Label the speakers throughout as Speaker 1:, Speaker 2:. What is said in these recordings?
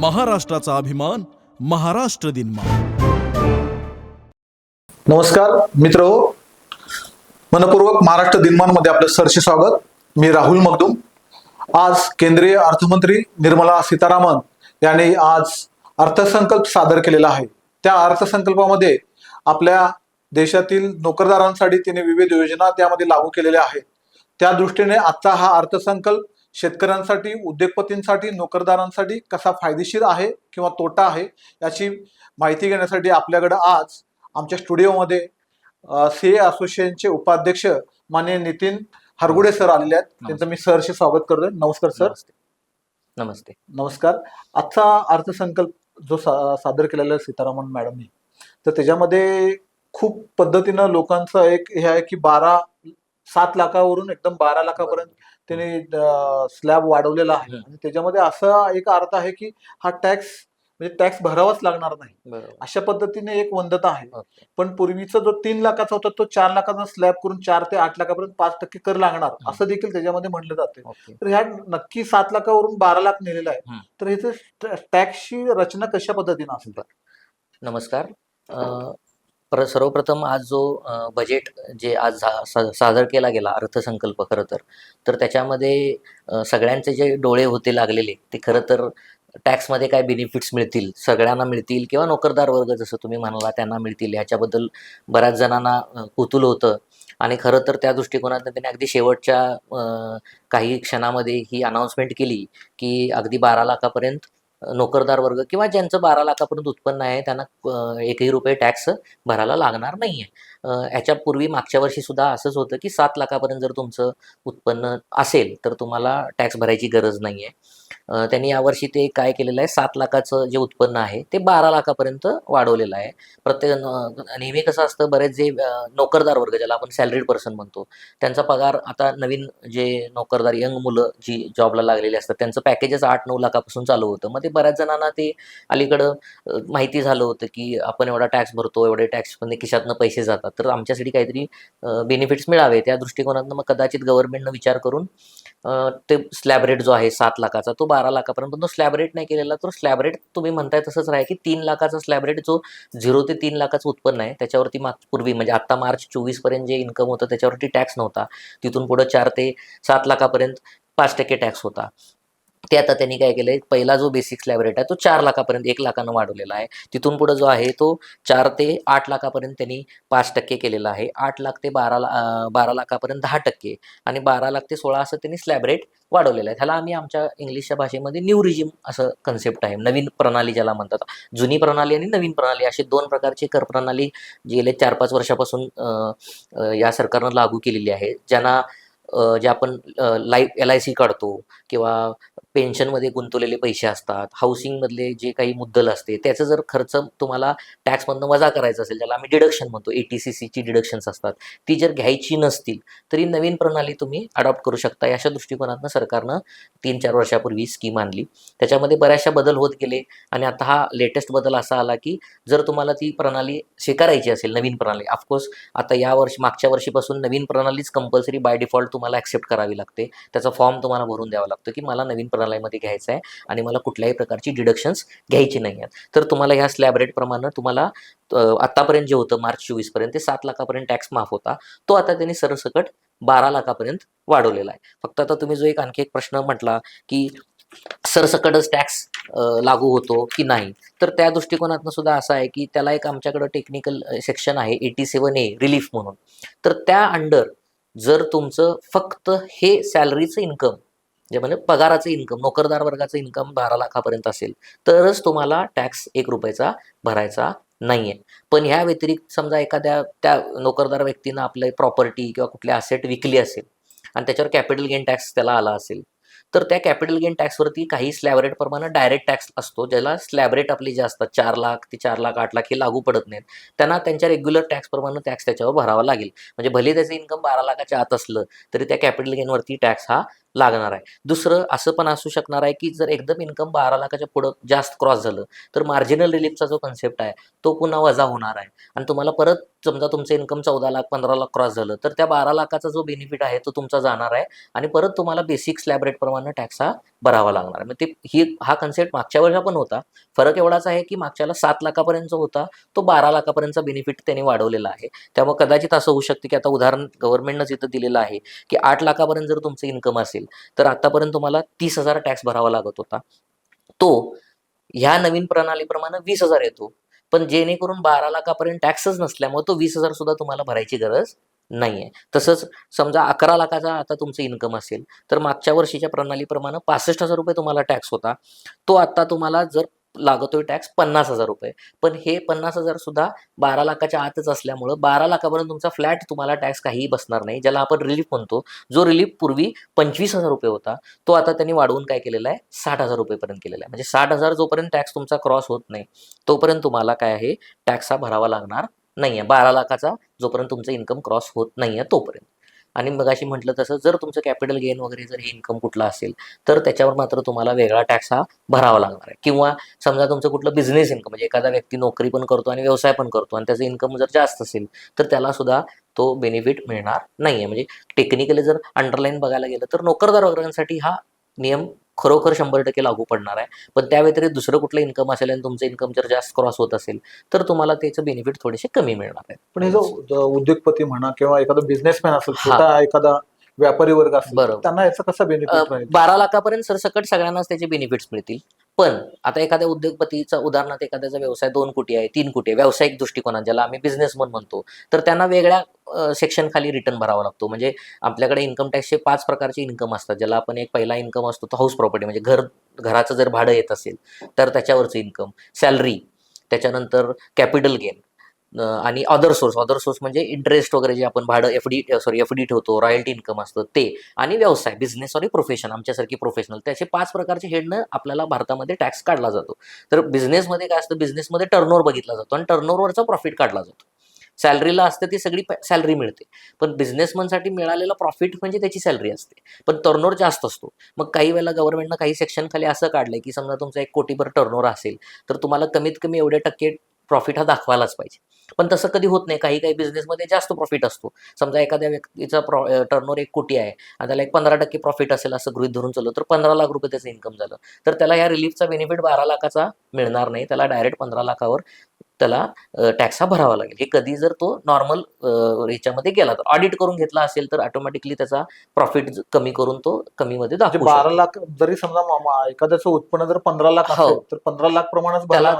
Speaker 1: महाराष्ट्राचा अभिमान महाराष्ट्र दिन
Speaker 2: नमस्कार मित्र हो. मनपूर्वक महाराष्ट्र दिनमानमध्ये आपलं सरसे स्वागत. मी राहुल मगदुम. आज केंद्रीय अर्थमंत्री निर्मला सीतारामन यांनी आज अर्थसंकल्प सादर केलेला आहे. त्या अर्थसंकल्पामध्ये आपल्या देशातील नोकरदारांसाठी तिने विविध योजना त्यामध्ये लागू केलेल्या आहेत. त्या दृष्टीने आजचा हा अर्थसंकल्प शेतकऱ्यांसाठी उद्योगपतींसाठी नोकरदारांसाठी कसा फायदेशीर आहे किंवा तोटा आहे याची माहिती घेण्यासाठी आपल्याकडे आज आमच्या स्टुडिओमध्ये सी ए असोसिएशनचे उपाध्यक्ष माननीय नितीन हरगुडे सर आलेले आहेत. त्यांचं मी सरशी स्वागत करतोय. नमस्कार सर.
Speaker 3: नमस्ते. नमस्ते.
Speaker 2: नमस्कार. आजचा अर्थसंकल्प जो सा सादर केलेला आहे सीतारामन मॅडमनी तर त्याच्यामध्ये खूप पद्धतीनं लोकांचं एक हे आहे की बारा सात लाखावरून एकदम बारा लाखापर्यंत त्यांनी स्लॅब वाढवलेला आहे. आणि त्याच्यामध्ये असा एक अर्थ आहे की हा टॅक्स म्हणजे टॅक्स भरावाच लागणार नाही. अशा पद्धतीने एक वंदता आहे. पण पूर्वीचा जो तीन लाखाचा होता तो चार लाखाचा स्लॅब करून चार ते आठ लाखापर्यंत पाच टक्के कर लागणार. असं देखील त्याच्यामध्ये म्हटलं जाते तर ह्या नक्की सात लाखावरून बारा लाख नेलेला आहे. तर ह्याचं टॅक्सची रचना कशा पद्धतीने असेल
Speaker 3: नमस्कार. प्र सर्वप्रथम आज जो बजेट जे आज झा- सादर केला गेला अर्थसंकल्प खरं तर तर त्याच्यामध्ये सगळ्यांचे जे डोळे होते लागलेले ते खरं तर टॅक्समध्ये काय बेनिफिट्स मिळतील सगळ्यांना मिळतील किंवा नोकरदार वर्ग जसं तुम्ही म्हणाला त्यांना मिळतील ह्याच्याबद्दल बऱ्याच जणांना कुतूल होतं. आणि खरं तर त्या दृष्टिकोनातून त्यांनी अगदी शेवटच्या काही क्षणामध्ये ही अनाऊन्समेंट केली की अगदी बारा लाखापर्यंत नोकरदार वर्ग किंवा ज्यांचं बारा लाखापर्यंत उत्पन्न आहे त्यांना एकही रुपये टॅक्स भरायला लागणार नाही आहे ह्याच्यापूर्वी मागच्या वर्षी सुद्धा असंच होतं की सात लाखापर्यंत जर तुमचं उत्पन्न असेल तर तुम्हाला टॅक्स भरायची गरज नाही आहे त्यांनी यावर्षी ते काय केलेलं आहे? सात लाखाचं जे उत्पन्न आहे ते बारा लाखापर्यंत वाढवलेलं आहे. प्रत्येक नेहमी कसं असतं बरेच जे नोकरदार वर्ग ज्याला आपण सॅलरीड पर्सन म्हणतो त्यांचा पगार आता नवीन जे नोकरदार यंग मुलं जी जॉबला लागलेली असतात त्यांचं पॅकेजेस आठ नऊ लाखापासून चालू होतं. मग ते बऱ्याच जणांना ते अलीकडं माहिती झालं होतं की आपण एवढा टॅक्स भरतो एवढे टॅक्समध्ये खिशातनं पैसे जातात. तर आमच्यासाठी काहीतरी बेनिफिट्स मिळावे. त्या दृष्टिकोनातनं मग कदाचित गव्हर्नमेंटनं विचार करून ते स्लॅब रेट जो आहे सात लाखाचा तो बारा लाखापर्यंत पण तो स्लॅब रेट नाही केलेला तर स्लॅब रेट तुम्ही म्हणताय तसंच राहील की तीन लाखाचा स्लॅब रेट जो झिरो ते तीन लाखाचं उत्पन्न आहे त्याच्यावरती माग पूर्वी म्हणजे आत्ता मार्च चोवीसपर्यंत जे इन्कम होतं त्याच्यावरती टॅक्स नव्हता. तिथून पुढं चार ते सात लाखापर्यंत पाच टक्के टॅक्स होता. ते आता त्यांनी काय केलंय पहिला जो बेसिक स्लॅब रेट आहे तो चार लाखापर्यंत एक लाखानं वाढवलेला आहे. तिथून पुढे जो आहे तो चार ते आठ लाखापर्यंत त्यांनी पाच टक्के केलेला आहे. आठ लाख ते बारा ला- बारा लाखापर्यंत दहा टक्के आणि बारा लाख ते सोळा असं त्यांनी स्लॅब रेट वाढवलेलं आहे. ह्याला आम्ही आमच्या इंग्लिशच्या भाषेमध्ये न्यू रिजिम असं कन्सेप्ट आहे. नवीन प्रणाली ज्याला म्हणतात. जुनी प्रणाली आणि नवीन प्रणाली असे दोन प्रकारची कर प्रणाली गेले चार पाच वर्षापासून या सरकारनं लागू केलेली आहे. ज्यांना जे आपण लाईफ एल आय सी काढतो किंवा पेन्शनमध्ये गुंतवलेले पैसे असतात हाऊसिंगमधले जे काही मुद्दल असते त्याचं जर खर्च तुम्हाला टॅक्समधनं वजा करायचा असेल ज्याला आम्ही डिडक्शन म्हणतो ए टी सी सीची डिडक्शन्स असतात ती जर घ्यायची नसतील तरी नवीन प्रणाली तुम्ही अडॉप्ट करू शकता. अशा दृष्टिकोनातनं सरकारनं तीन चार वर्षापूर्वी स्कीम आणली. त्याच्यामध्ये बऱ्याचशा बदल होत गेले आणि आता हा लेटेस्ट बदल असा आला की जर तुम्हाला ती प्रणाली स्वीकारायची असेल नवीन प्रणाली ऑफकोर्स आता या वर्षी मागच्या वर्षीपासून नवीन प्रणालीच कंपल्सरी बाय डिफॉल्ट तुम्हाला ॲक्सेप्ट करावी लागते. त्याचा फॉर्म तुम्हाला भरून द्यावा लागतो की मला नवीन प्रणालीमध्ये घ्यायचं आहे आणि मला कुठल्याही प्रकारची डिडक्शन्स घ्यायची नाही आहेत. तर तुम्हाला ह्या स्लॅब रेटप्रमाणे तुम्हाला आत्तापर्यंत आतापर्यंत जे होतं मार्च चोवीसपर्यंत ते सात लाखापर्यंत टॅक्स माफ होता. तो आता त्यांनी सरसकट बारा लाखापर्यंत वाढवलेला आहे. फक्त आता तुम्ही जो एक आणखी एक प्रश्न म्हटला की सरसकटच टॅक्स लागू होतो की नाही? तर त्या दृष्टिकोनातनं सुद्धा असं आहे की त्याला एक आमच्याकडं टेक्निकल सेक्शन आहे एटी सेवन ए रिलीफ म्हणून. तर त्या अंडर जर तुमचं फक्त हे सॅलरीचं इन्कम जे म्हणजे पगाराचं इन्कम नोकरदार वर्गाचं इन्कम बारा लाखापर्यंत असेल तरच तुम्हाला टॅक्स एक रुपयाचा भरायचा नाहीये. पण ह्या व्यतिरिक्त समजा एखाद्या त्या नोकरदार व्यक्तीनं आपले प्रॉपर्टी किंवा कुठले असेट विकली असेल आणि त्याच्यावर कॅपिटल गेन टॅक्स त्याला आला असेल तर त्या कॅपिटल गेन टॅक्सवरती काही स्लॅब रेट प्रमाणे डायरेक्ट टॅक्स असतो ज्याला स्लॅब रेट आपले जे असतात चार लाख ते चार लाख आठ लाख हे लागू पडत नाहीत. त्यांना त्यांच्या रेग्युलर टॅक्सप्रमाणे टॅक्स त्याच्यावर भरावा लागेल. म्हणजे भले त्याचं इन्कम बारा लाखाच्या आत असलं तरी त्या कॅपिटल गेनवरती टॅक्स हा लागणार आहे. दुसरं असं पण असू शकणार आहे की जर एकदम इन्कम बारा लाखाच्या पुढं जास्त क्रॉस झालं तर मार्जिनल रिलीफचा जो कन्सेप्ट आहे तो पुन्हा वजा होणार आहे. आणि तुम्हाला परत समजा तुमचं इन्कम चौदा लाख पंधरा लाख क्रॉस झालं तर त्या बारा लाखाचा जो बेनिफिट आहे तो तुमचा जाणार आहे. आणि परत तुम्हाला बेसिक स्लॅब रेटप्रमाणे टॅक्स हा भरावा लागणार आहे. मग ते ही हा कन्सेप्ट मागच्या वर्षा पण होता. फरक एवढाच आहे की मागच्याला सात लाखापर्यंत होता तो बारा लाखापर्यंतचा बेनिफिट त्यांनी वाढवलेला आहे. त्यामुळे कदाचित असं होऊ शकते की आता उदाहरण गव्हर्नमेंटनं जिथं दिलेलं आहे की आठ लाखापर्यंत जर तुमचं इन्कम असेल तर आतापर्यंत तुम्हाला तीस हजार टॅक्स भरावा लागत होता. तो ह्या नवीन प्रणालीप्रमाणे वीस हजार येतो. पण जेणेकरून बारा लाखापर्यंत टॅक्सच नसल्यामुळे तो वीस हजार सुद्धा तुम्हाला भरायची गरज नाहीये. तसंच समजा अकरा लाखाचा आता तुमचं इन्कम असेल तर मागच्या वर्षीच्या प्रणालीप्रमाणे पासष्ट हजार रुपये तुम्हाला टॅक्स होता. तो आता तुम्हाला जर लागतोय टॅक्स पन्नास हजार रुपये. पण हे पन्नास हजार सुद्धा बारा लाखाच्या आतच असल्यामुळं बारा लाखापर्यंत तुमचा फ्लॅट तुम्हाला टॅक्स काहीही बसणार नाही. ज्याला आपण रिलीफ म्हणतो जो रिलीफ पूर्वी पंचवीस हजार रुपये होता तो आता त्यांनी वाढवून काय केलेला आहे? साठ हजार रुपयेपर्यंत केलेला आहे. म्हणजे साठ हजार जोपर्यंत टॅक्स तुमचा क्रॉस होत नाही तोपर्यंत तुम्हाला काय आहे? टॅक्स हा भरावा लागणार नाहीये. बारा लाखाचा जोपर्यंत तुमचं इन्कम क्रॉस होत नाहीये तोपर्यंत. आणि मग अशी म्हटलं तसं जर तुमचं कॅपिटल गेन वगैरे जर हे इन्कम कुठलं असेल तर त्याच्यावर मात्र तुम्हाला वेगळा टॅक्स हा भरावा लागणार आहे. किंवा समजा तुमचं कुठलं बिझनेस इन्कम म्हणजे एखादा व्यक्ती नोकरी पण करतो आणि व्यवसाय पण करतो आणि त्याचं इन्कम जर जास्त असेल तर त्याला सुद्धा तो बेनिफिट मिळणार नाहीये. म्हणजे टेक्निकली जर अंडरलाईन बघायला गेलं तर नोकरदार वर्गांसाठी हा नियम खरोखर शंभर टक्के लागू पडणार आहे पण त्या व्यतिरिक्त दुसरं कुठलं इन्कम असेल आणि तुमचं इन्कम जर जास्त क्रॉस होत असेल तर तुम्हाला त्याचं बेनिफिट थोडेसे कमी मिळणार आहे
Speaker 2: पण हे जो उद्योगपती म्हणा किंवा एखादा बिझनेसमॅन असेल. छोटा एखादा व्यापारी वर्ग असेल. त्यांना याचा कसा बेनिफिट
Speaker 3: बारा लाखापर्यंत सरसकट सगळ्यांनाच त्याचे बेनिफिट्स मिळतील पण आता एखाद्या उद्योगपतीचा उदाहरणार्थ एखाद्याचा व्यवसाय दोन कोटी आहे तीन कोटी आहे व्यावसायिक दृष्टिकोनात ज्याला आम्ही बिझनेसमन म्हणतो तर त्यांना वेगळ्या सेक्शन खाली रिटर्न भरावा लागतो. म्हणजे आपल्याकडे इन्कम टॅक्सचे पाच प्रकारचे इन्कम असतात. ज्याला आपण एक पहिला इन्कम असतो तो हाऊस प्रॉपर्टी म्हणजे घर घराचं जर भाडं येत असेल तर त्याच्यावरचं इन्कम सॅलरी त्याच्यानंतर कॅपिटल गेन आणि अदर सोर्स अदर सोर्स म्हणजे इंटरेस्ट वगैरे जे आपण भाडं F D sorry F D ठेवतो रॉयल्टी इन्कम असतं ते. आणि व्यवसाय बिझनेस सॉरी प्रोफेशन आमच्यासारखी प्रोफेशनल त्याचे पाच प्रकारचे हेडनं आपल्याला भारतामध्ये टॅक्स काढला जातो. तर बिझनेसमध्ये काय असतं बिझनेसमध्ये टर्नओव्हर बघितला जातो आणि टर्नओव्हरचा प्रॉफिट काढला जातो. सॅलरीला असते ती सगळी सॅलरी मिळते. पण बिझनेसमनसाठी मिळालेला प्रॉफिट म्हणजे त्याची सॅलरी असते. पण टर्नओव्हर जास्त असतो. मग काही वेळेला गव्हर्नमेंटनं काही सेक्शन खाली असं काढलंय की समजा तुमचा एक कोटीभर टर्नओव्हर असेल तर तुम्हाला कमीत कमी एवढे टक्के प्रॉफिट हा दाखवायलाच पाहिजे. पण तसं कधी होत नाही. काही काही बिझनेसमध्ये जास्त प्रॉफिट असतो. समजा एखाद्या व्यक्तीचा प्रॉ टर्नओव्हर एक कोटी आहे. आणि त्याला एक पंधरा टक्के प्रॉफिट असेल असं गृहित धरून चाललं तर पंधरा लाख रुपये त्याचं इन्कम झालं. तर त्याला या रिलीफचा बेनिफिट बारा लाखाचा मिळणार नाही. त्याला डायरेक्ट पंधरा लाखावर त्याला टॅक्स हा भरावा लागेल. हे कधी जर तो नॉर्मल ह्याच्यामध्ये गेला तर. ऑडिट करून घेतला असेल तर ऑटोमॅटिकली त्याचा प्रॉफिट कमी करून तो कमीमध्ये
Speaker 2: म्हणजे
Speaker 3: दाखवू
Speaker 2: बारा. लाख जरी समजा एखाद्याचं उत्पन्न जर पंधरा लाख
Speaker 3: हो.
Speaker 2: तर पंधरा लाख प्रमाणच
Speaker 3: त्याला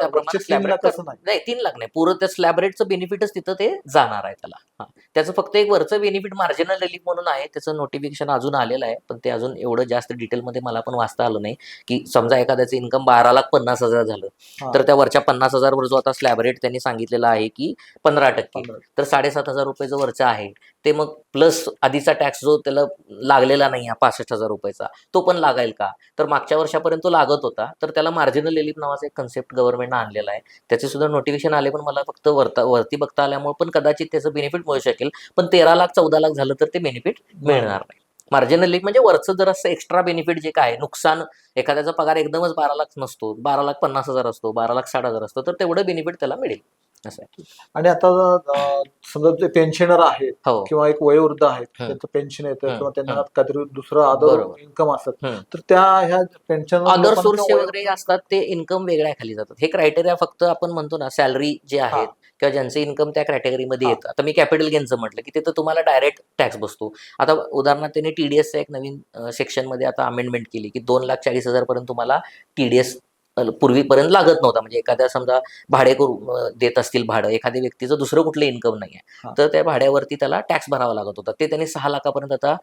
Speaker 2: नाही.
Speaker 3: तीन लाख नाही. पुरं त्या स्लॅब रेटचं बेनिफिटच तिथं ते जाणार आहे त्याला. त्याचं फक्त एक वरचं बेनिफिट मार्जिनल रिलीफ म्हणून आहे. त्याचं नोटिफिकेशन अजून आलेलं आहे. पण ते अजून एवढं जास्त डिटेलमध्ये मला पण वाचता आलं नाही. की समजा एखाद्याचं इन्कम बारा लाख पन्नास हजार झालं. तर त्या वरच्या पन्नास हजारवर जो आता स्लॅब रेट त्यांनी सांगितलेला आहे की पंधरा टक्के. तर साडेसात हजार रुपये जो वरचा आहे ते मग प्लस आधीचा टॅक्स जो त्याला लागलेला नाही पासष्ट हजार रुपयाचा तो पण लागाईल का? तर मागच्या वर्षापर्यंत तो लागत होता तर त्याला मार्जिनल रिलीफ नावाचा एक कन्सेप्ट गव्हर्नमेंटनं आणलेला आहे. त्याचे सुद्धा नोटिफिकेशन आले पण मला फक्त वरता वरती बघता आल्यामुळे पण कदाचित त्याचं बेनिफिट मिळू शकेल पण तेरा लाख चौदा लाख झालं तर ते बेनिफिट मिळणार नाही. मार्जिनल म्हणजे वरचं जर असं एक्स्ट्रा बेनिफिट जे काय आहे, नुकसान एखाद्याचा पगार एकदमच बारा लाख नसतो बारा लाख पन्नास हजार असतो बारा लाख साठ हजार असतो तर तेवढं बेनिफिट त्याला मिळेल असं आहे
Speaker 2: आणि आता समजा जे पेन्शनर आहेत
Speaker 3: हो
Speaker 2: किंवा एक वयोवृद्ध आहेत. त्यांचं पेन्शन येतं किंवा त्यांना. काहीतरी दुसरं
Speaker 3: बरोबर.
Speaker 2: इन्कम असत. तर त्या ह्या पेन्शन
Speaker 3: अदर सोर्सचे वगैरे असतात ते इन्कम वेगळ्या खाली जातात हे क्रायटेरिया फक्त आपण म्हणतो ना सॅलरी जे आहेत किंवा ज्यांचे इन्कम त्या कॅटेगरीमध्ये. येतं आता मी कॅपिटल गेनचं म्हटलं की तिथं तुम्हाला डायरेक्ट टॅक्स बसतो आता उदाहरणार्थ त्यांनी टीडीएसचं एक नवीन सेक्शनमध्ये आता अमेंडमेंट केली की दोन लाख चाळीस हजार पर्यंत तुम्हाला टीडीएस पूर्वीपर्यंत लागत नव्हता. म्हणजे एखाद्या समजा भाडे करू देत असतील भाडं एखाद्या व्यक्तीचं दुसरं कुठलं इन्कम नाही. आहे तर त्या भाड्यावरती त्याला टॅक्स भरावा लागत होता. ते त्यांनी सहा लाखापर्यंत आता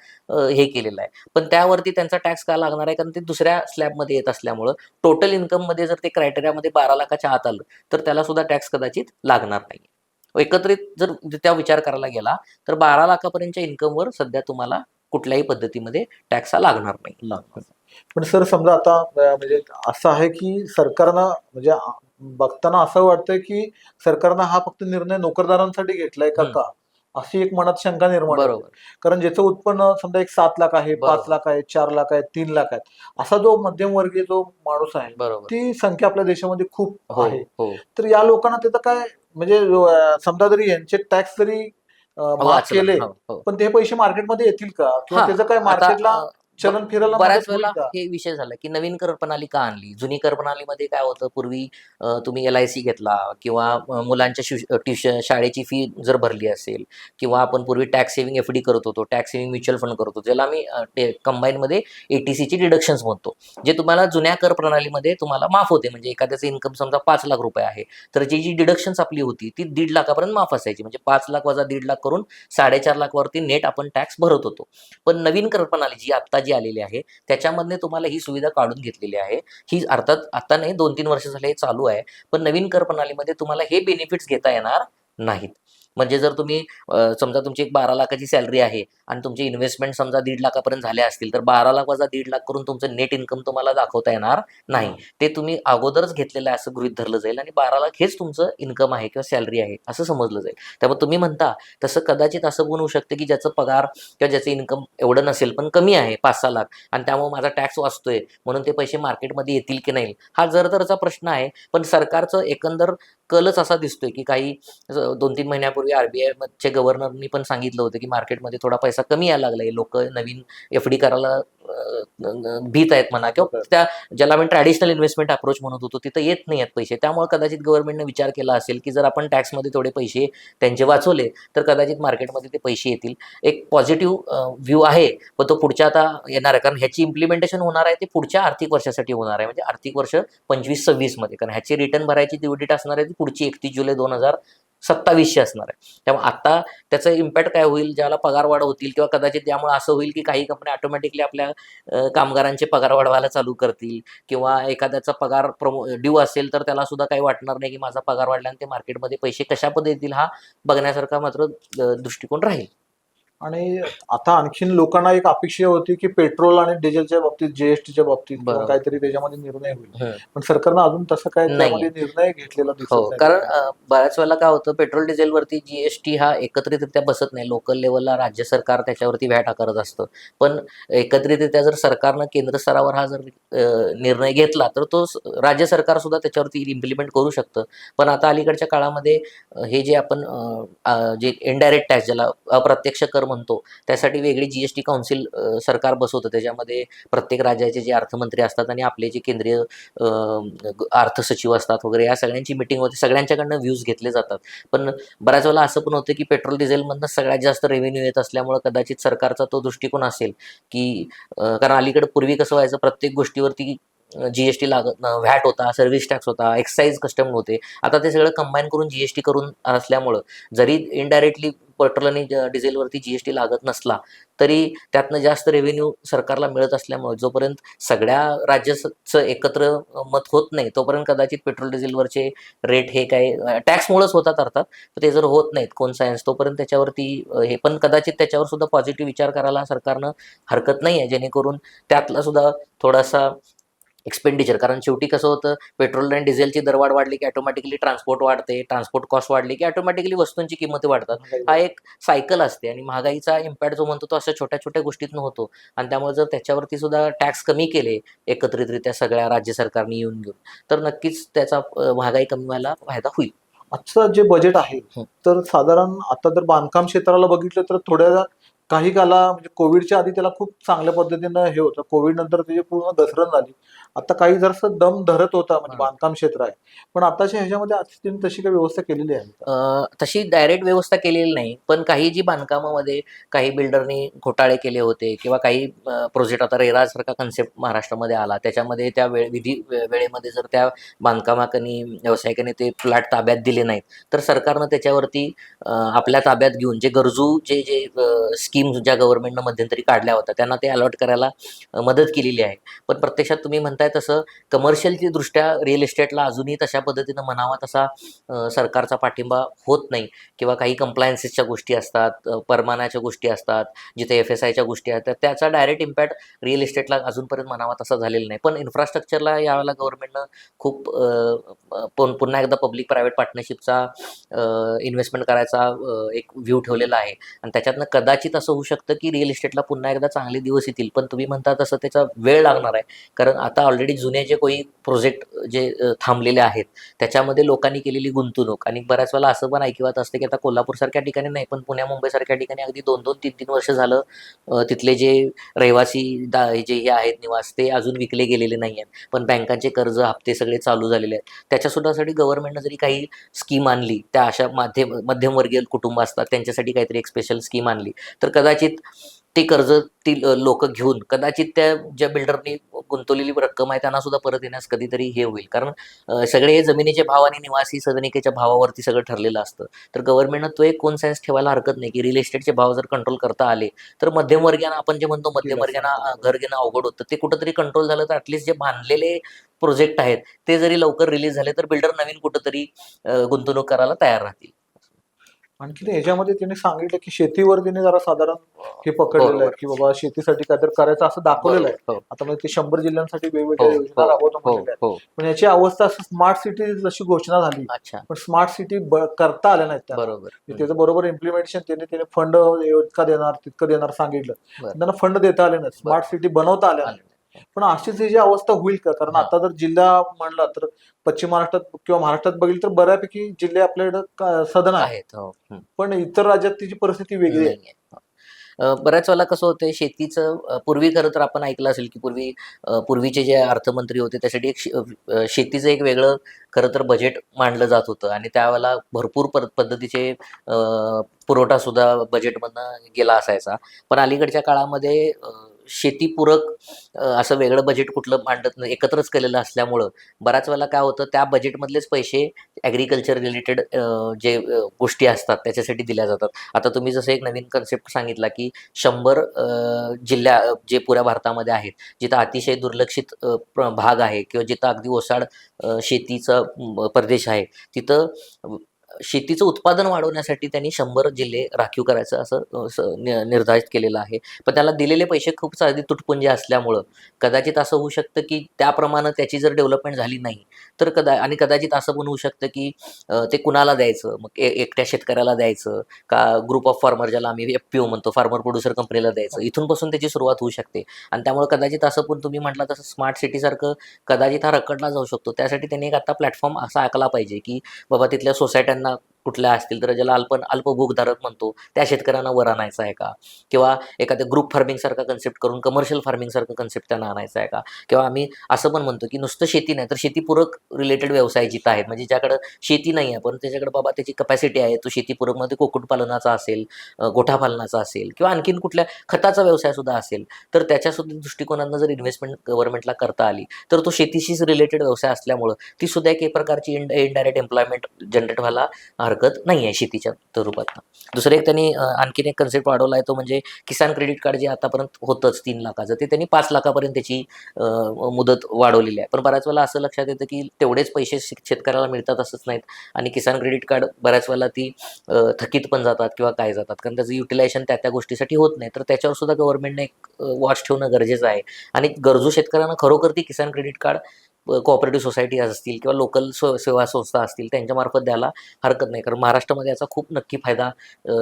Speaker 3: हे केलेलं आहे. पण त्यावरती त्यांचा टॅक्स का लागणार आहे? कारण ते दुसऱ्या स्लॅबमध्ये येत असल्यामुळं टोटल इन्कममध्ये जर ते क्रायटेरियामध्ये बारा लाखाच्या आत आलं तर त्याला सुद्धा टॅक्स कदाचित लागणार नाही एकत्रित जर त्या विचार करायला गेला तर बारा लाखापर्यंतच्या इन्कमवर सध्या तुम्हाला कुठल्याही पद्धतीमध्ये टॅक्स हा लागणार नाही.
Speaker 2: पण सर समजा आता म्हणजे असं आहे की सरकारनं म्हणजे बघताना असं वाटतंय की सरकारनं हा फक्त निर्णय नोकरदारांसाठी घेतलाय का. का अशी एक मनात शंका निर्माण.
Speaker 3: बरोबर
Speaker 2: कारण ज्याचं उत्पन्न समजा एक सात लाख आहे. पाच लाख आहे चार लाख आहे तीन लाख आहे असा जो मध्यमवर्गीय जो माणूस आहे
Speaker 3: बरोबर
Speaker 2: ती संख्या आपल्या देशामध्ये खूप
Speaker 3: हो
Speaker 2: आहे
Speaker 3: हो
Speaker 2: तर या लोकांना त्याचं काय म्हणजे समजा जरी यांचे टॅक्स जरी. केले
Speaker 3: हो.
Speaker 2: पण ते पैसे मार्केटमध्ये येतील का किंवा त्याचं काय मार्केटला चलन फिरायला
Speaker 3: बऱ्याच वेळेला? हे विषय झाला की नवीन कर प्रणाली का आणली? जुनी कर प्रणालीमध्ये काय होतं? पूर्वी तुम्ही एल आय सी घेतला किंवा मुलांच्या ट्युशन शाळेची फी जर भरली असेल किंवा आपण पूर्वी टॅक्स सेव्हिंग एफ डी करत होतो टॅक्स सेव्हिंग म्युच्युअल फंड करत होतो ज्याला आम्ही कंबाईन मध्ये एटीसीची डिडक्शन्स म्हणतो जे तुम्हाला जुन्या कर प्रणालीमध्ये तुम्हाला माफ होते. म्हणजे एखाद्याचं इन्कम समजा पाच लाख रुपये आहे तर जी जी डिडक्शन्स आपली होती ती दीड लाखापर्यंत माफ असायची. म्हणजे पाच लाख वजा दीड लाख करून साडेचार लाखवरती नेट आपण टॅक्स भरत होतो. पण नवीन कर प्रणाली जी आत्ता जी आलेली आहे त्याच्यामधने तुम्हाला ही सुविधा काढून घेतलेली आहे. ही अर्थात आता नाही दोन तीन वर्ष झाले हे चालू आहे पण नवीन कर प्रणालीमध्ये तुम्हाला हे बेनिफिट्स घेता येणार नाहीत. म्हणजे जर तुम्ही समजा तुमची एक बारा लाखाची सॅलरी आहे आणि तुमचे इन्व्हेस्टमेंट समजा दीड लाखापर्यंत झाले असतील तर बारा लाख वजा दीड लाख करून तुमचं नेट इन्कम तुम्हाला दाखवता येणार नाही. ते तुम्ही अगोदरच घेतलेलं आहे असं गृहित धरलं जाईल आणि बारा लाख हेच तुमचं इन्कम आहे किंवा सॅलरी आहे असं समजलं जाईल. त्यामुळे तुम्ही म्हणता तसं कदाचित असं पण होऊ शकतं की ज्याचं पगार किंवा ज्याचं इन्कम एवढं नसेल पण कमी आहे पाच सहा लाख आणि त्यामुळे माझा टॅक्स वाचतोय म्हणून ते पैसे मार्केटमध्ये येतील की नाही? हा जरतरचा प्रश्न आहे पण सरकारचं एकंदर कलच असा दिसतोय की काही दोन तीन महिन्यापूर्वी आरबीआय गव्हर्नरनी पण सांगितलं होतं की मार्केटमध्ये थोडा पैसा कमी यायला लागलाय. लोक नवीन एफ डी करायला भीत आहेत म्हणा किंवा त्या ज्याला आपण ट्रॅडिशनल इन्व्हेस्टमेंट अप्रोच म्हणत होतो तिथं येत नाही आहेत पैसे. त्यामुळे कदाचित गव्हर्नमेंटने विचार केला असेल की जर आपण टॅक्समध्ये थोडे पैसे त्यांचे वाचवले तर कदाचित मार्केटमध्ये ते पैसे येतील. एक पॉझिटिव्ह व्ह्यू आहे पण तो पुढच्या आता येणार आहे. कारण ह्याची इम्प्लिमेंटेशन होणार आहे ते पुढच्या आर्थिक वर्षासाठी होणार आहे. म्हणजे आर्थिक वर्ष पंचवीस सव्वीसमध्ये कारण ह्याची रिटर्न भरायची ड्यू डेट असणार आहे ती पुढची एकतीस जुलै दोन हजार सत्तावीसशे असणार आहे. त्यामुळे आता त्याचं इम्पॅक्ट काय होईल? ज्याला पगार वाढ होतील किंवा कदाचित त्यामुळे असं होईल की काही कंपन्या ऑटोमॅटिकली आपल्या कामगारांचे पगार वाढवायला चालू करतील किंवा एखाद्याचा पगार प्रमो ड्यू असेल तर त्याला सुद्धा काही वाटणार नाही की माझा पगार वाढला आणि ते मार्केटमध्ये पैसे कशा पद्धतीतील येतील हा बघण्यासारखा मात्र दृष्टिकोन राहील.
Speaker 2: आणि आता आणखीन लोकांना एक अपेक्षा होती की पेट्रोल आणि डिझेलच्या बाबतीत जीएसटीच्या बाबतीत. काहीतरी त्याच्यामध्ये निर्णय होईल. पण सरकारनं अजून तसं काय. त्यामध्ये निर्णय घेतलेला दिसत
Speaker 3: हो. कारण बऱ्याच वेळेला काय होतं पेट्रोल डिझेलवरती जीएसटी हा एकत्रितरित्या बसत नाही लोकल लेवलला राज्य सरकार त्याच्यावरती व्हॅट आकारत असतं पण एकत्रितरित्या जर सरकारनं केंद्र स्तरावर हा जर निर्णय घेतला तर तो राज्य सरकार सुद्धा त्याच्यावरती इम्प्लिमेंट करू शकतं पण आता अलीकडच्या काळामध्ये हे जे आपण जे इनडायरेक्ट टॅक्स ज्याला अप्रत्यक्ष कर म्हणतो. त्यासाठी वेगळी जी एस टी काउन्सिल सरकार बसवतं. त्याच्यामध्ये प्रत्येक राज्याचे जे अर्थमंत्री असतात आणि आपले जे केंद्रीय अर्थसचिव असतात वगैरे या सगळ्यांची मिटिंग होते सगळ्यांच्याकडनं व्ह्यूज घेतले जातात. पण बऱ्याच वेळेला असं पण होतं की पेट्रोल डिझेलमधनं सगळ्यात जास्त रेव्हेन्यू येत असल्यामुळे कदाचित सरकारचा तो दृष्टिकोन असेल की कारण अलीकडे पूर्वी कसं व्हायचं प्रत्येक गोष्टीवरती जीएसटी लागत व्हॅट होता सर्व्हिस टॅक्स होता एक्साईज कस्टम होते आता ते सगळं कंबाईन करून जीएसटी करून असल्यामुळं जरी इनडायरेक्टली पेट्रोल आणि ज- डिझेलवरती जीएसटी लागत नसला तरी त्यातनं जास्त रेव्हेन्यू सरकारला मिळत असल्यामुळे जोपर्यंत सगळ्या राज्याचं एकत्र मत होत नाही तोपर्यंत कदाचित पेट्रोल डिझेलवरचे रेट हे काय टॅक्समुळेच होतात अर्थात तर ते जर होत नाहीत कोण सायन्स तोपर्यंत त्याच्यावरती हे पण कदाचित त्याच्यावर सुद्धा पॉझिटिव्ह विचार करायला सरकारनं हरकत नाही आहे जेणेकरून त्यातला सुद्धा थोडासा एक्सपेंडिचर कारण शेवटी कसं होतं पेट्रोल आणि डिझेलची दरवाढ वाढली की ऑटोमॅटिकली ट्रान्सपोर्ट वाढते ट्रान्सपोर्ट कॉस्ट वाढली की ऑटोमॅटिकली वस्तूंची किंमती वाढतात. हा एक सायकल असते आणि महागाईचा इम्पॅक्ट जो म्हणतो तो अशा छोट्या छोट्या गोष्टीतनं होतो. आणि त्यामुळे जर त्याच्यावरती सुद्धा टॅक्स कमी केले एकत्रितरित्या सगळ्या राज्य सरकारने येऊन घेऊन तर नक्कीच त्याचा महागाई कमी व्हायला फायदा होईल.
Speaker 2: आजचं जे बजेट आहे. तर साधारण आता जर बांधकाम क्षेत्राला बघितलं तर थोड्या काही काला म्हणजे कोविडच्या आधी त्याला खूप चांगल्या पद्धतीनं हे होतं. कोविड नंतर त्याची पूर्ण घसरण झाली. आता काही जरासं दम धरत होता म्हणजे. बांधकाम क्षेत्र आहे. पण आताच्या ह्याच्यामध्ये आज तशी काही व्यवस्था केलेली आहे
Speaker 3: तशी डायरेक्ट व्यवस्था केलेली नाही. पण काही जी बांधकामामध्ये काही बिल्डरनी घोटाळे केले होते किंवा काही प्रोजेक्ट आता रेरा सारखा कन्सेप्ट महाराष्ट्रामध्ये आला. त्याच्यामध्ये त्या वेळ विधी वेळेमध्ये जर त्या बांधकामाकनी व्यावसायिकांनी ते फ्लॅट ताब्यात दिले नाहीत तर सरकारनं त्याच्यावरती आपल्या ताब्यात घेऊन जे गरजू जे जे स्कीम ज्या गव्हर्नमेंटनं मध्यंतरी काढल्या होत्या त्यांना ते अलॉट करायला मदत केलेली आहे. पण प्रत्यक्षात तुम्ही म्हणताय तसं कमर्शियलची दृष्ट्या रिअल इस्टेटला अजूनही तशा पद्धतीनं म्हणावा तसा सरकारचा पाठिंबा होत नाही. किंवा काही कम्प्लायन्सेसच्या गोष्टी असतात परमानाच्या गोष्टी असतात जिथे एफ एस आयच्या गोष्टी आहेत तर त्याचा डायरेक्ट इम्पॅक्ट रिअल इस्टेटला अजूनपर्यंत म्हणावा तसा झालेला नाही. पण इन्फ्रास्ट्रक्चरला यावेळेला गव्हर्नमेंटनं खूप पुन्हा एकदा पब्लिक प्रायव्हेट पार्टनरशिपचा इन्व्हेस्टमेंट करायचा एक व्ह्यू ठेवलेला आहे. आणि त्याच्यातनं कदाचित असं होऊ शकतं की रिअल इस्टेटला पुन्हा एकदा चांगले दिवस येतील. पण तुम्ही म्हणता तसं त्याचा वेळ लागणार आहे. कारण आता ऑलरेडी जुने जे काही प्रोजेक्ट जे थांबलेले आहेत त्याच्यामध्ये लोकांनी केलेली गुंतवणूक आणि बऱ्याच वेळेला असं पण ऐकिवात असतं की आता कोल्हापूरसारख्या ठिकाणी नाही पण पुण्या मुंबईसारख्या ठिकाणी अगदी दोन दोन तीन तीन वर्ष झालं तिथले जे रहिवासी दा जे हे आहेत निवास ते अजून विकले गेलेले नाही आहेत. पण बँकांचे कर्ज हप्ते सगळे चालू झालेले आहेत. त्याच्यासुद्धासाठी गव्हर्नमेंटनं जरी काही स्कीम आणली त्या अशा माध्यम मध्यमवर्गीय कुटुंब असतात त्यांच्यासाठी काहीतरी एक स्पेशल स्कीम आणली तर कदाचित ते कर्ज ती लोक घेऊन कदाचित त्या ज्या बिल्डरनी गुंतवलेली रक्कम आहे त्यांना सुद्धा परत येण्यास कधीतरी हे होईल. कारण सगळे हे जमिनीचे भाव आणि निवासी सदनिकेच्या भावावरती सगळं ठरलेलं असतं. तर गव्हर्नमेंटनं तो एक कोण सेन्स ठेवायला हरकत नाही की रिअल इस्टेटचे भाव जर कंट्रोल करता आले तर मध्यमवर्गीयांना आपण जे म्हणतो मध्यमवर्गीयांना घर घेणं अवघड होतं. ते कुठंतरी कंट्रोल झालं तर ॲटलिस्ट जे बांधलेले प्रोजेक्ट आहेत ते जरी लवकर रिलीज झाले तर बिल्डर नवीन कुठंतरी गुंतवणूक करायला तयार राहतील.
Speaker 2: आणखी याच्यामध्ये त्यांनी सांगितलं की शेतीवर त्यांनी जरा साधारण हे पकडलेलं आहे. की बाबा शेतीसाठी काहीतरी करायचं असं दाखवलेलं आहे
Speaker 3: हो
Speaker 2: आता म्हणजे ते शंभर जिल्ह्यांसाठी वेगवेगळ्या योजना
Speaker 3: हो
Speaker 2: राबवतो
Speaker 3: हो. हो
Speaker 2: पण याची अवस्था असं स्मार्ट सिटी जशी घोषणा झाली पण स्मार्ट सिटी करता आल्या नाहीत.
Speaker 3: बरोबर
Speaker 2: की त्याचं बरोबर इम्प्लिमेंटेशन त्यांनी त्याने फंड इतका देणार तितकं देणार सांगितलं. त्यांना फंड देता आले नाही स्मार्ट सिटी बनवता आल्या नाही. पण अशीच ही जी अवस्था होईल का कारण
Speaker 3: हा.
Speaker 2: आता जर जिल्हा म्हणला तर पश्चिम महाराष्ट्रात किंवा महाराष्ट्रात बघितलं तर बऱ्यापैकी जिल्हे आपल्याकडे सदन आहे
Speaker 3: आहेत हो.
Speaker 2: पण इतर राज्यात तिची परिस्थिती वेगळी आहे.
Speaker 3: अ, बऱ्याच वेळेला कसं होतंय शेतीचं पूर्वी खरं तर आपण ऐकलं असेल की पूर्वी पूर्वीचे जे अर्थमंत्री होते त्यासाठी एक शेतीचं एक वेगळं खरं तर बजेट मांडलं जात होतं आणि त्यावेळेला भरपूर पद- पद्धतीचे पुरवठा सुद्धा बजेटमधनं गेला असायचा पण अलीकडच्या काळामध्ये शेतीपूरक असं वेगळं बजेट कुठलं मांडत नाही एकत्रच केलेलं असल्यामुळं बऱ्याच वेळेला काय होतं त्या बजेटमधलेच पैसे ॲग्रिकल्चर रिलेटेड जे गोष्टी असतात त्याच्यासाठी दिल्या जातात. आता तुम्ही जसं एक नवीन कन्सेप्ट सांगितला की शंभर जिल्ह्या जे पुऱ्या भारतामध्ये आहेत जिथं अतिशय दुर्लक्षित प्र- भाग आहे किंवा जिथं अगदी ओसाड शेतीचा प्रदेश आहे तिथं शेतीचं उत्पादन वाढवण्यासाठी त्यांनी शंभर जिल्हे राखीव करायचं असं नि- निर्धारित केलेलं आहे. पण त्याला दिलेले पैसे खूप साधी तुटपुंजे असल्यामुळं कदाचित असं होऊ शकतं की त्याप्रमाणे त्याची जर डेव्हलपमेंट झाली नाही तर कदा आणि कदाचित असं पण होऊ शकतं की ते कुणाला द्यायचं? मग ए- एकट्या शेतकऱ्याला द्यायचं? का ग्रुप ऑफ फार्मर ज्याला आम्ही एफ पी ओ म्हणतो फार्मर प्रोड्युसर कंपनीला द्यायचं? इथूनपासून त्याची सुरुवात होऊ शकते. आणि त्यामुळे कदाचित असं पण तुम्ही म्हटलं तसं स्मार्ट सिटीसारखं कदाचित हा रखडला जाऊ शकतो. त्यासाठी त्यांनी एक आता प्लॅटफॉर्म असा आखला पाहिजे की बाबा तिथल्या सोसायट्यांना up. कुठल्या असतील तर ज्याला अल्प अल्पभूकधारक म्हणतो त्या शेतकऱ्यांना वर आणायचं आहे का? किंवा एखाद्या ग्रुप फार्मिंग सारखा कन्सेप्ट करून कमर्शियल फार्मिंगसारखं कन्सेप्ट त्यांना आणायचा आहे का? किंवा आम्ही असं पण म्हणतो की नुसतं शेती नाही तर शेतीपूरक रिलेटेड व्यवसाय जिथं आहेत म्हणजे ज्याकडं शेती नाही आहे पण त्याच्याकडे बाबा त्याची कपॅसिटी आहे तो शेतीपूरकमध्ये कुक्कुटपालनाचा असेल गोठापालनाचा असेल किंवा आणखीन कुठल्या खताचा व्यवसाय सुद्धा असेल तर त्याच्यासुद्धा दृष्टिकोनातनं जर इन्व्हेस्टमेंट गव्हर्नमेंटला करता आली तर तो शेतीशीच रिलेटेड व्यवसाय असल्यामुळं ती सुद्धा एक एक प्रकारची इंड इनडायरेक्ट एम्प्लॉयमेंट जनरेट व्हायला हरकत हरकत नाही आहे शेतीच्या स्वरूपात दुसरं एक त्यांनी आणखीन एक कन्सेप्ट वाढवला आहे तो म्हणजे किसान क्रेडिट कार्ड जे आतापर्यंत होतंच तीन लाखाचं ते त्यांनी पाच लाखापर्यंत त्याची मुदत वाढवलेली आहे. पण बऱ्याच वेळेला असं लक्षात येतं की तेवढेच पैसे शेतकऱ्याला मिळतात असंच नाहीत आणि किसान क्रेडिट कार्ड बऱ्याच वेळेला ती थकीत पण जातात किंवा काय जातात. कारण त्याचं युटिलायझेशन त्या त्या गोष्टीसाठी होत नाही. तर त्याच्यावर सुद्धा गव्हर्नमेंटने एक वॉच ठेवणं गरजेचं आहे. आणि गरजू शेतकऱ्यांना खरोखर ती Kisan credit card cooperative society असतील किंवा लोकल सेवा संस्था असतील त्यांच्यामार्फत द्यायला हरकत नाही कारण महाराष्ट्रामध्ये याचा खूप नक्की फायदा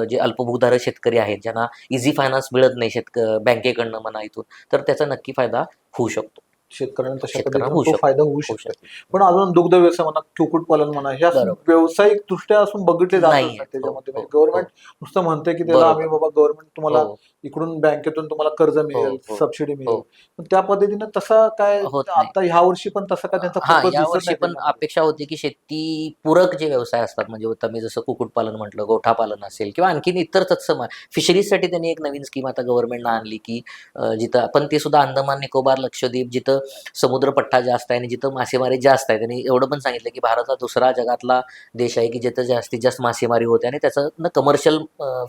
Speaker 3: जे अल्पभूधारक शेतकरी आहेत ज्यांना इझी फायनान्स मिळत नाही शेतक बँकेकडनं म्हणा इथून तर त्याचा नक्की फायदा होऊ शकतो
Speaker 2: शेतकऱ्यांना
Speaker 3: होऊ.
Speaker 2: फायदा होऊ शकतो. पण अजून दुग्ध व्यवसाय म्हणा कुक्कुटपालन म्हणा ह्या. व्यावसायिक दृष्ट्या असून बघितले जात त्याच्यामध्ये
Speaker 3: हो,
Speaker 2: म्हणजे
Speaker 3: हो,
Speaker 2: गव्हर्नमेंट नुसतं म्हणते की त्याला. आम्ही बाबा गव्हर्नमेंट तुम्हाला
Speaker 3: हो,
Speaker 2: इकडून बँकेतून तुम्हाला कर्ज मिळेल
Speaker 3: हो.
Speaker 2: सबसिडी मिळेल
Speaker 3: हो.
Speaker 2: पण त्या पद्धतीने तसा काय
Speaker 3: होत नाही.
Speaker 2: आता ह्या वर्षी पण तसा काय त्यांचा
Speaker 3: हा
Speaker 2: दिसत नाही
Speaker 3: पण. अपेक्षा होती की शेती पूरक जे व्यवसाय असतात म्हणजे आता मी जसं कुक्कुटपालन म्हटलं गोठापालन असेल किंवा आणखीन इतर तत्सम फिशरीजसाठी त्यांनी एक नवीन स्कीम आता गव्हर्नमेंटनं आणली की अं, जिथं पण ते सुद्धा अंदमान निकोबार लक्षद्वीप जिथं समुद्रपट्टा जास्त आहे आणि जिथं मासेमारी जास्त आहे त्यांनी एवढं पण सांगितलं की भारत हा दुसरा जगातला देश आहे की जिथं जास्तीत जास्त मासेमारी होते आणि त्याचं कमर्शियल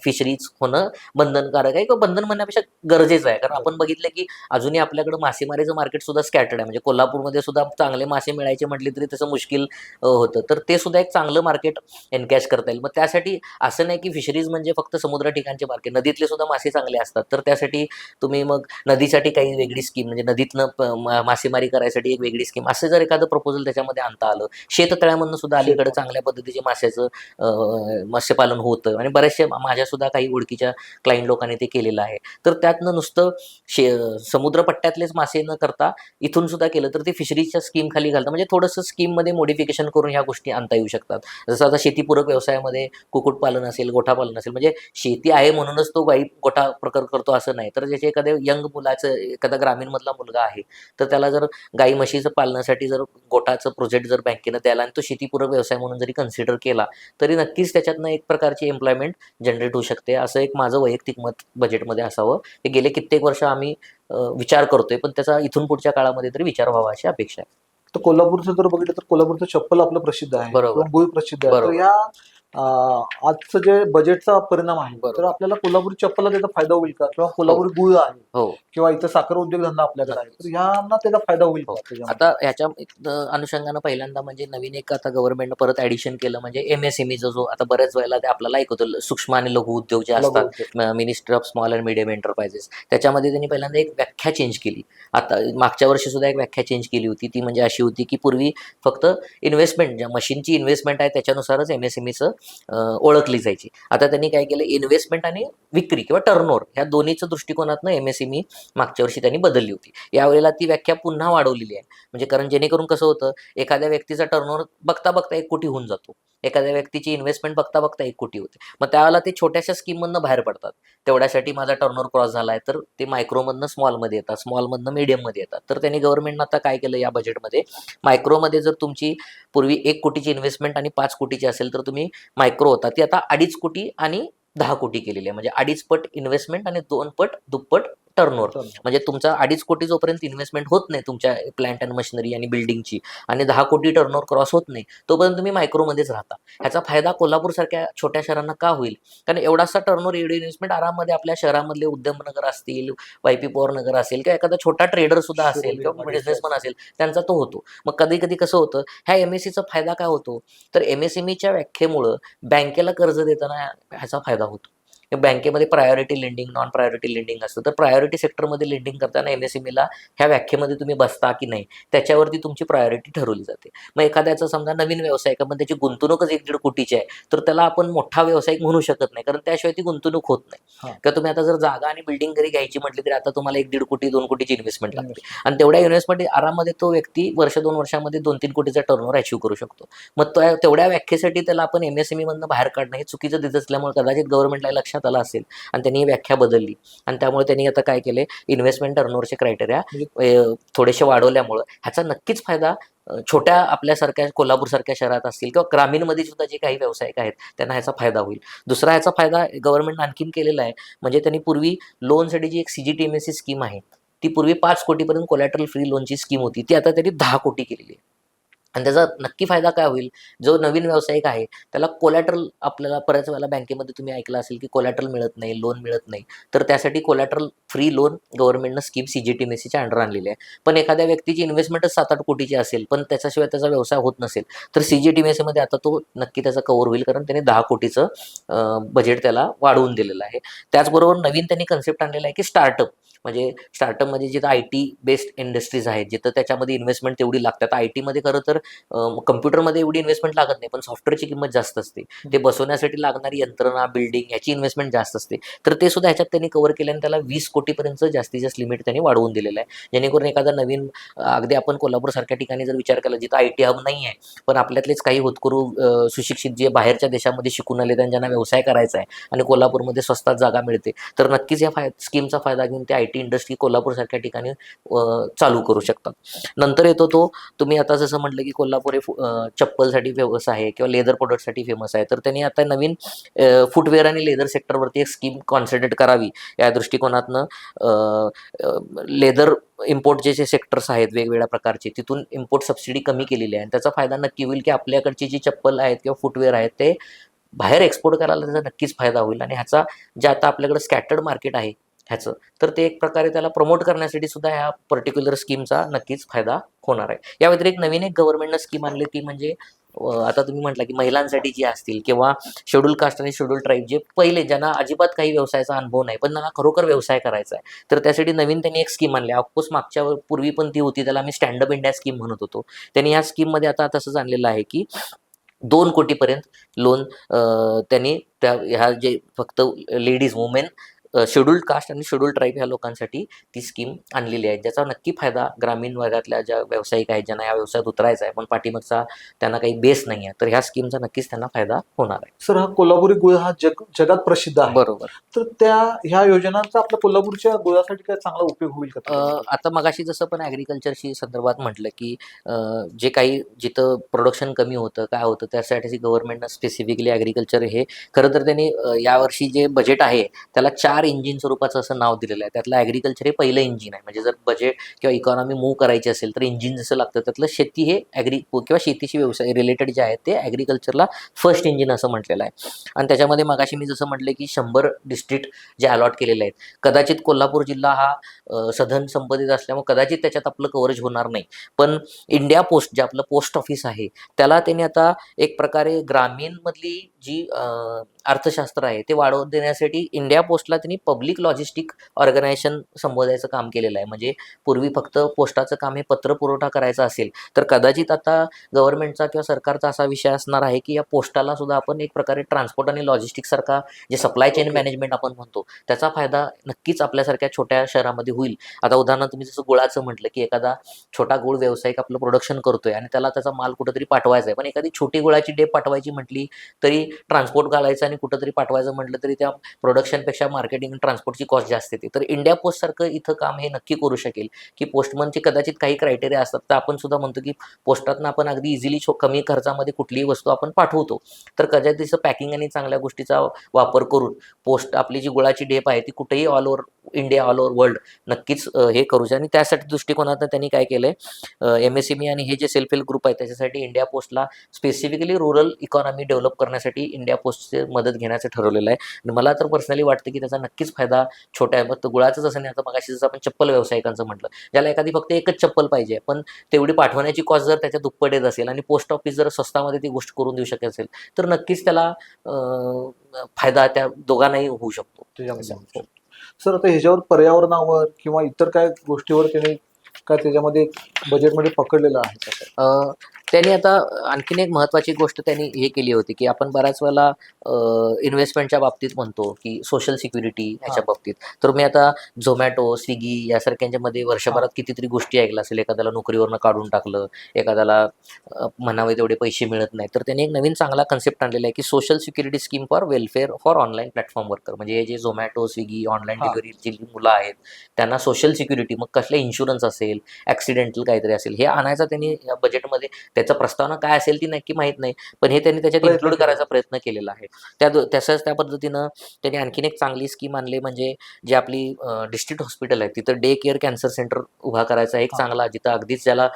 Speaker 3: फिशरीज होणं बंधनकारक आहे किंवा बंधन म्हणण्यापेक्षा गरजेचं आहे. कारण आपण बघितलं की अजूनही आपल्याकडे मासेमारीचं मार्केट सुद्धा स्कॅटर्ड आहे. म्हणजे कोल्हापूरमध्ये सुद्धा चांगले मासे मिळायचे म्हटले तरी तसं मुश्किल होतं. तर ते सुद्धा एक चांगलं मार्केट एनकॅश करता येईल. मग त्यासाठी असं नाही की फिशरीज म्हणजे फक्त समुद्र ठिकाणचे मार्केट नदीतले सुद्धा मासे चांगले असतात. तर त्यासाठी तुम्ही मग नदीसाठी काही वेगळी स्कीम म्हणजे नदीतनं मासेमारी करायसाठी एक वेगळी स्कीम असं जर एखादं प्रपोजल त्याच्यामध्ये आणता आलं शेततळ्यामधनं सुद्धा अलीकडे चांगल्या पद्धतीचे माशाचं मत्स्यपालन होतं. आणि बऱ्याचशा माझ्या सुद्धा काही ओळखीच्या क्लायंट लोकांनी ते केलेलं आहे. तर त्यातनं नुसतं शे समुद्रपट्ट्यातलेच मासे न करता इथून सुद्धा केलं तर ते फिशरीजच्या स्कीम खाली घालतं म्हणजे थोडंसं स्कीममध्ये मॉडिफिकेशन करून ह्या गोष्टी आणता येऊ शकतात. जसं आता शेतीपूरक व्यवसायामध्ये कुक्कुटपालन असेल गोठापालन असेल म्हणजे शेती आहे म्हणूनच तो गाई गोठा प्रकार करतो असं नाही. तर ज्याचे एखाद्या यंग मुलाचं एखादा ग्रामीणमधला मुलगा आहे तर त्याला जर गाई म्हशीचं पालनासाठी जर गोठाचं प्रोजेक्ट जर बँकेनं द्यायला आणि तो शेतीपूरक व्यवसाय म्हणून जरी कन्सिडर केला तरी नक्कीच त्याच्यातनं एक प्रकारची एम्प्लॉयमेंट जनरेट होऊ शकते. असं एक माझं वैयक्तिक मत बजेट बजेटमध्ये असावं हे गेले कित्येक वर्ष आम्ही विचार करतोय पण त्याचा इथून पुढच्या काळामध्ये तरी विचार व्हावा अशी अपेक्षा आहे
Speaker 2: तर कोल्हापूरचं जर बघितलं तर कोल्हापूरचं चप्पल आपलं प्रसिद्ध आहे
Speaker 3: बरोबर.
Speaker 2: प्रसिद्ध आहे. या आजचं जे बजेटचा परिणाम आहे. तर आपल्याला कोल्हापुरी चप्पलला त्याचा फायदा होईल का किंवा कोल्हापुरी गुळ आहे
Speaker 3: हो
Speaker 2: किंवा इथं साखर उद्योगधंदा आपल्याकडे आहे तर यांना त्याचा फायदा होईल का
Speaker 3: हो. आता ह्याच्या अनुषंगानं पहिल्यांदा म्हणजे नवीन एक आता गव्हर्नमेंटनं परत ऍडिशन केलं म्हणजे एम एस एम जो आता बऱ्याच वेळेला ते आपल्याला ऐकवतो सूक्ष्म आणि लघु उद्योग जे असतात. Minister of small and medium enterprises त्याच्यामध्ये त्यांनी पहिल्यांदा एक व्याख्या चेंज केली आता मागच्या वर्षी सुद्धा एक व्याख्या चेंज केली होती ती म्हणजे अशी होती की पूर्वी फक्त इन्व्हेस्टमेंट ज्या मशीनची इन्व्हेस्टमेंट आहे त्याच्यानुसारच एम एस एम ओळखली जायची. आता त्यांनी काय केलं? इन्व्हेस्टमेंट आणि विक्री किंवा टर्नओव्हर ह्या दोन्हीच्या दृष्टिकोनातनं एम एस एम ई मागच्या वर्षी त्यांनी बदलली होती. यावेळेला ती व्याख्या पुन्हा वाढवलेली आहे. म्हणजे कारण जेणेकरून कसं होतं? एखाद्या व्यक्तीचा टर्नओव्हर बघता बघता एक कोटी होऊन जातो. एखाद्या व्यक्तीची इन्व्हेस्टमेंट बघता बघता एक कोटी होते. मग त्यावेळेला ते छोट्याशा स्कीममधनं बाहेर पडतात. तेवढ्यासाठी माझा टर्नओव्हर क्रॉस झाला आहे तर ते मायक्रोमधनं स्मॉलमध्ये येतात स्मॉलमधनं मीडियममध्ये येतात. तर त्यांनी गव्हर्नमेंटनं आता काय केलं या बजेटमध्ये मायक्रोमध्ये जर तुमची पूर्वी एक कोटीची इन्व्हेस्टमेंट आणि पाच कोटीची असेल तर तुम्ही मायक्रो होता. ती आता अडीच कोटी आणि दहा कोटी केलेली आहे. म्हणजे अडीच पट इन्व्हेस्टमेंट आणि दोन पट दुप्पट टर्नओव्हर. म्हणजे तुमचा अडीच कोटी जोपर्यंत इन्व्हेस्टमेंट होत नाही तुमच्या प्लांट अँड मशिनरी आणि बिल्डिंगची आणि दहा कोटी टर्नओव्हर क्रॉस होत नाही तोपर्यंत तुम्ही मायक्रोमध्येच राहता. ह्याचा फायदा कोल्हापूरसारख्या छोट्या शहरांना का होईल? कारण एवढासा टर्नओव्हर एवढी इन्व्हेस्टमेंट आराममध्ये आपल्या शहरामधले उद्यमनगर असतील वायपी पॉवर नगर असेल किंवा एखादा छोटा ट्रेडर सुद्धा असेल किंवा बिझनेसमन असेल त्यांचा तो होतो. मग कधी कधी कसं होतं ह्या एम एस सीचा फायदा काय होतो? तर एम एस एम ईच्या व्याख्येमुळं बँकेला कर्ज देताना ह्याचा फायदा होतो. बँकेमध्ये priority lending non priority lending असतं तर प्रायोरिटी सेक्टरमध्ये लेंडिंग करताना एम एस एम ईला ह्या व्याख्येमध्ये तुम्ही बसता की नाही त्याच्यावरती तुमची प्रायोरिटी ठरवली जाते. मग एखाद्याचा समजा नवीन व्यवसाय का पण त्याची गुंतवणूकच एक दीड कोटीची आहे तर त्याला आपण मोठा व्यावसायिक म्हणू शकत नाही कारण त्याशिवाय ती गुंतवणूक होत. नाही. किंवा तुम्ही आता जर जागा आणि बिल्डिंग जरी घ्यायची म्हटली तरी आता तुम्हाला एक दीड कोटी दोन कोटीची इन्व्हेस्टमेंट लागते. आणि तेवढ्या इन्व्हेस्टमेंट आरामध्ये तो व्यक्ती वर्ष दोन वर्षामध्ये दोन तीन कोटीचा टर्नओव्हर अचीव्ह करू शकतो. मग तो तेवढ्या व्याख्येसाठी त्याला आपण एम एस एम मधनं बाहेर काढणं हे चुकीचं दिसत असल्यामुळे कदाचित गव्हर्नमेंटला लक्षात आलं असेल. आणि त्यांनी व्याख्या बदलली. आणि त्यामुळे त्यांनी आता काय केले इन्व्हेस्टमेंट टर्नओव्हरचे क्रायटेरिया थोडेसे वाढवल्यामुळं ह्याचा नक्कीच फायदा छोट्या आपल्यासारख्या कोल्हापूरसारख्या शहरात असतील किंवा ग्रामीणमध्ये सुद्धा जे काही व्यावसायिक आहेत त्यांना ह्याचा फायदा होईल. दुसरा ह्याचा फायदा गव्हर्नमेंट आणखीन केलेला आहे म्हणजे त्यांनी पूर्वी लोनसाठी जी एक CGT M S C scheme आहे ती पूर्वी पाच कोटीपर्यंत कोलॅटरल फ्री लोनची स्कीम होती. ती आता त्यांनी दहा कोटी केलेली आहे. आणि त्याचा नक्की फायदा काय होईल? जो नवीन व्यावसायिक आहे त्याला कोलॅटरल आपल्याला बऱ्याच वेळेला बँकेमध्ये तुम्ही ऐकलं असेल की कोलॅटरल मिळत नाही लोन मिळत नाही. तर त्यासाठी collateral free loan गव्हर्नमेंटनं scheme C G T M सीच्या अंडर आणलेली आहे. पण एखाद्या व्यक्तीची इन्व्हेस्टमेंटच सात आठ कोटीची असेल पण त्याच्याशिवाय त्याचा व्यवसाय होत नसेल तर सी जी टी एम सीमध्ये आता तो नक्की त्याचा कव्हर होईल कारण त्याने दहा कोटीचं बजेट त्याला वाढवून दिलेलं आहे. त्याचबरोबर नवीन त्यांनी कन्सेप्ट आणलेला आहे की स्टार्टअप म्हणजे स्टार्टअपमध्ये जिथं आय टी बेस्ड इंडस्ट्रीज आहेत जिथं त्याच्यामध्ये इन्व्हेस्टमेंट तेवढी लागतात. आय टीमध्ये खरं तर कम्प्युटरमध्ये एवढी इन्व्हेस्टमेंट लागत नाही पण सॉफ्टवेअरची किंमत जास्त असते. ते बसवण्यासाठी लागणारी यंत्रणा बिल्डिंग याची इन्व्हेस्टमेंट जास्त असते. तर ते सुद्धा ह्याच्यात त्यांनी कव्हर केल्याने त्याला वीस कोटीपर्यंत जास्तीत जास्त लिमिट त्यांनी वाढवून दिलेलं आहे. जेणेकरून एखादा नवीन अगदी आपण कोल्हापूरसारख्या ठिकाणी जर विचार केला जिथं आय टी हब नाही आहे पण आपल्यातलेच काही होतकरू सुशिक्षित जे बाहेरच्या देशामध्ये शिकून आले त्यांना व्यवसाय करायचा आहे आणि कोल्हापूरमध्ये स्वस्तात जागा मिळते तर नक्कीच या फाय स्कीमचा फायदा घेऊन ते आय टी इंडस्ट्री कोल्हापूरसारख्या ठिकाणी चालू करू शकतात. नंतर येतो तो तुम्ही आता जसं म्हटलं की कोल्हापूर हे चप्पलसाठी फेमस आहे किंवा लेदर प्रोडक्टसाठी फेमस आहे. तर त्यांनी आता नवीन फुटवेअर आणि लेदर सेक्टरवरती एक स्कीम कॉन्सन्ट्रेट करावी. या दृष्टिकोनातनं लेदर इम्पोर्टचे जे सेक्टर्स आहेत वेगवेगळ्या प्रकारचे तिथून इम्पोर्ट सबसिडी कमी केलेली आहे. आणि त्याचा फायदा नक्की होईल की आपल्याकडची जी चप्पल आहेत किंवा फुटवेअर आहेत ते बाहेर एक्सपोर्ट करायला त्याचा नक्कीच फायदा होईल. आणि ह्याचा जे आता आपल्याकडे स्कॅटर्ड मार्केट आहे ह्याचं. तर ते एक प्रकारे त्याला प्रमोट करण्यासाठी सुद्धा ह्या पर्टिक्युलर स्कीमचा नक्कीच फायदा होणार आहे. या व्यतिरिक्त नवीन एक गव्हर्नमेंटनं स्कीम आणली ती म्हणजे आता तुम्ही म्हटलं की महिलांसाठी जी असतील किंवा शेड्यूल कास्ट आणि शेड्यूल ट्राईब जे पहिले ज्यांना अजिबात काही व्यवसायाचा अनुभव नाही पण त्यांना खरोखर व्यवसाय करायचा आहे. तर त्यासाठी नवीन त्यांनी एक स्कीम आणली. ऑफकोर्स मागच्या पूर्वी पण ती होती. त्याला आम्ही स्टँडअप इंडिया स्कीम म्हणत होतो. त्यांनी ह्या स्कीममध्ये आता तसंच आणलेलं आहे की दोन कोटीपर्यंत लोन त्यांनी त्या ह्या जे फक्त लेडीज वुमेन शेड्यूल्ड कास्ट आणि शेड्यूल ट्राईब ह्या लोकांसाठी ती स्कीम आणलेली आहे. ज्याचा नक्की फायदा ग्रामीण वर्गातल्या ज्या व्यावसायिक आहेत ज्यांना या व्यवसायात उतरायचा आहे पण पाठीमागचा त्यांना काही बेस नाही आहे तर ह्या स्कीमचा नक्कीच त्यांना फायदा होणार आहे.
Speaker 2: सर हा कोल्हापुरी गुळ हा जग जगात प्रसिद्ध आहे.
Speaker 3: बरोबर.
Speaker 2: तर त्या ह्या योजनांचा आपल्या कोल्हापूरच्या गुळासाठी काय चांगला उपयोग होईल का?
Speaker 3: आता मगाशी जसं पण ॲग्रिकल्चरशी संदर्भात म्हटलं की जे काही जिथं प्रोडक्शन कमी होतं काय होतं त्यासाठी गव्हर्नमेंटनं स्पेसिफिकली ॲग्रिकल्चर हे खरं तर त्यांनी यावर्षी जे बजेट आहे त्याला चार इंजिन स्वरूपाचं असं नाव दिलेलं आहे. त्यातलं ॲग्रिकल्चर हे पहिलं इंजिन आहे. म्हणजे जर बजेट किंवा इकॉनॉमी मूव्ह करायची असेल तर इंजिन जसं लागतं त्यातलं शेती हे ॲग्री किंवा शेतीशी व्यवसाय रिलेटेड जे आहेत ते ॲग्रिकल्चरला फर्स्ट इंजिन असं म्हटलेलं आहे. आणि त्याच्यामध्ये मगाशी मी जसं म्हटलं की शंभर डिस्ट्रिक्ट जे अलॉट केलेले आहेत. कदाचित कोल्हापूर जिल्हा हा सधन संबंधित असल्यामुळे कदाचित त्याच्यात आपलं कव्हरेज होणार नाही. पण इंडिया पोस्ट जे आपलं पोस्ट ऑफिस आहे त्याला त्यांनी आता एक प्रकारे ग्रामीणमधली जी अर्थशास्त्र आहे ते वाढवून देण्यासाठी इंडिया पोस्टला त्यांनी पब्लिक लॉजिस्टिक ऑर्गनायझेशन संबोधायचं काम केलेलं आहे. म्हणजे पूर्वी फक्त पोस्टाचं काम हे पत्र पुरवठा करायचं असेल तर कदाचित आता गव्हर्नमेंटचा किंवा सरकारचा असा विषय असणार आहे की या पोस्टाला सुद्धा आपण एक प्रकारे ट्रान्सपोर्ट आणि लॉजिस्टिक सारखा जे सप्लाय चेन मॅनेजमेंट आपण म्हणतो त्याचा फायदा नक्कीच आपल्यासारख्या छोट्या शहरामध्ये होईल. आता उदाहरणार्थ तुम्ही जसं गुळाचं म्हटलं की एखादा छोटा गुळ व्यावसायिक आपलं प्रोडक्शन करतोय आणि त्याला त्याचा माल कुठेतरी पाठवायचा आहे. पण एखादी छोटी गुळाची डेप पाठवायची म्हटली तरी ट्रान्सपोर्ट घालायचं आणि कुठंतरी पाठवायचं म्हटलं तरी त्या प्रोडक्शनपेक्षा मार्केटिंग आणि ट्रान्सपोर्टची कॉस्ट जास्त येते. तर इंडिया पोस्ट सारखं इथं काम हे नक्की करू शकेल की पोस्टमनचे कदाचित काही क्रायटेरिया असतात तर आपण सुद्धा म्हणतो की पोस्टातनं आपण अगदी इझिली कमी खर्चामध्ये कुठलीही वस्तू आपण पाठवतो. तर कदाचित तिचं पॅकिंग आणि चांगल्या गोष्टीचा वापर करून पोस्ट आपली जी गुळाची डेप आहे ती कुठेही all over India all over world नक्कीच हे करू शकते आणि त्यासाठी दृष्टिकोनातून त्यांनी काय केलंय एम एस एम ई आणि हे जे सेल्फ हेल्प ग्रुप आहे त्याच्यासाठी इंडिया पोस्टला स्पेसिफिकली रुरल इकॉनॉमी डेव्हलप करण्यासाठी इंडिया पोस्टचे मदत घेण्याचं ठरवलेलं आहे. आणि मला तर पर्सनली वाटतं की त्याचा नक्कीच फायदा छोटा आहे. फक्त गुळाचंच असं नाही. आता मगाशी जसं आपण चप्पल व्यावसायिकांचं म्हटलं ज्याला एखादी फक्त एकच चप्पल पाहिजे पण तेवढी पाठवण्याची कॉस्ट जर त्याच्या दुप्पट येत असेल आणि पोस्ट ऑफिस जर स्वस्तामध्ये ती गोष्ट करून देऊ शकत असेल तर नक्कीच त्याला फायदा त्या दोघांनाही होऊ शकतो.
Speaker 2: त्याच्यामध्ये सर आता ह्याच्यावर पर्यावरणावर किंवा इतर काय गोष्टीवर त्यांनी काय त्याच्यामध्ये बजेटमध्ये पकडलेलं आहे
Speaker 3: त्यांनी आता आणखीन एक महत्त्वाची गोष्ट त्यांनी हे केली होती की आपण बऱ्याच वेळेला इन्व्हेस्टमेंटच्या बाबतीत म्हणतो की सोशल सिक्युरिटी ह्याच्या. बाबतीत. तर मी आता झोमॅटो स्विगी यासारख्यांच्यामध्ये वर्षभरात कितीतरी गोष्टी ऐकल्या असेल. एखाद्याला नोकरीवरनं काढून टाकलं एखाद्याला म्हणावे तेवढे पैसे मिळत नाही तर त्यांनी एक नवीन चांगला कन्सेप्ट आणलेला आहे की social security scheme for welfare for online platform worker म्हणजे हे जे झोमॅटो स्विगी ऑनलाईन. डिलिव्हरी जी मुलं आहेत त्यांना सोशल सिक्युरिटी मग कसले इन्शुरन्स असेल ॲक्सिडेंटल काहीतरी असेल हे आणायचा त्यांनी या बजेटमध्ये त्याचा प्रस्तावना काय असेल ती नक्की माहीत नाही पण हे त्यांनी त्याच्यात इन्क्लूड
Speaker 2: केला.
Speaker 3: करायचा प्रयत्न केलेला आहे त्या तसंच त्या पद्धतीनं त्यांनी आणखीन एक चांगली स्कीम आणली म्हणजे जे आपली डिस्ट्रिक्ट हॉस्पिटल आहे तिथं डे केअर कॅन्सर सेंटर उभा करायचा एक. चांगला जिथं अगदीच ज्याला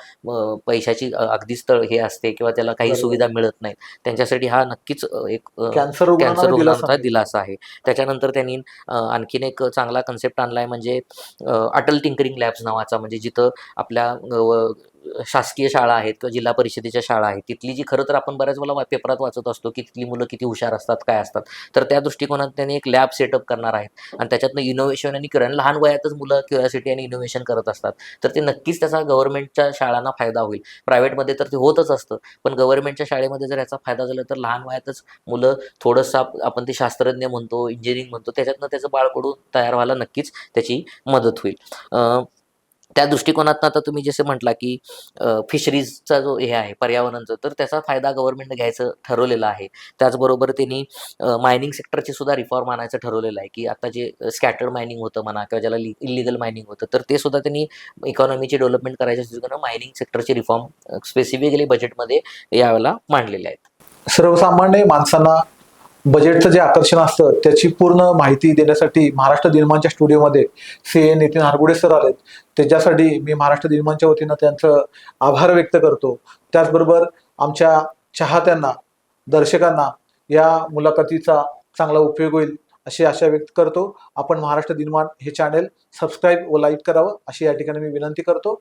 Speaker 3: पैशाची अगदीच तळ हे असते किंवा त्याला काही. सुविधा मिळत नाहीत त्यांच्यासाठी हा नक्कीच एक
Speaker 2: कॅन्सर
Speaker 3: कॅन्सर रुग्णांचा. दिलासा आहे त्याच्यानंतर त्यांनी आणखीन एक चांगला कन्सेप्ट आणलाय म्हणजे अटल टिंकरिंग लॅब्स नावाचा म्हणजे जिथं आपल्या शासकीय शाळा आहेत किंवा जिल्हा परिषदेच्या शाळा आहेत तिथली जी खरं तर आपण बऱ्याच वेळा पेपरात वाचत असतो की तिथली मुलं किती हुशार असतात काय असतात. तर त्या दृष्टिकोनात त्यांनी एक लॅब सेटअप करणार आहेत. आणि त्याच्यातनं इनोव्हेशन आणि किरण लहान वयातच मुलं क्युरियासिटी आणि इनोव्हेशन करत असतात. तर ते नक्कीच त्याचा गव्हर्नमेंटच्या शाळांना फायदा होईल. प्रायव्हेटमध्ये तर ते होतच असतं. पण गव्हर्नमेंटच्या शाळेमध्ये जर याचा फायदा झाला तर लहान वयातच मुलं थोडंसं आपण ते शास्त्रज्ञ म्हणतो इंजिनिअरिंग म्हणतो त्याच्यातनं त्याचं बाळकडून तयार व्हायला नक्कीच त्याची मदत होईल. त्या दृष्टिकोनातनं आता तुम्ही जसे म्हटला की फिशरीजचा जो हे आहे पर्यावरणाचं तर त्याचा फायदा गव्हर्नमेंट घ्यायचं ठरवलेलं आहे. त्याचबरोबर त्यांनी मायनिंग सेक्टरची सुद्धा रिफॉर्म आणायचं ठरवलेलं आहे की आता जे स्कॅटर्ड मायनिंग होतं म्हणा किंवा ज्याला इलिगल मायनिंग होतं तर ते सुद्धा त्यांनी इकॉनॉमीची डेव्हलपमेंट करायच्या दृष्टीकोनं मायनिंग सेक्टरचे रिफॉर्म स्पेसिफिकली बजेटमध्ये यावेळेला मांडलेले आहेत.
Speaker 2: सर्वसामान्य माणसांना बजेटचं जे आकर्षण असतं त्याची पूर्ण माहिती देण्यासाठी महाराष्ट्र दिनमानच्या स्टुडिओमध्ये C A Nitin Hargude sir आलेत. त्याच्यासाठी मी महाराष्ट्र दिनमानच्या वतीनं त्यांचं आभार व्यक्त करतो. त्याचबरोबर आमच्या चाहत्यांना दर्शकांना या मुलाखतीचा चांगला उपयोग होईल अशी आशा व्यक्त करतो. आपण महाराष्ट्र दिनमान हे चॅनेल सबस्क्राईब व लाईक करावं अशी या ठिकाणी मी विनंती करतो.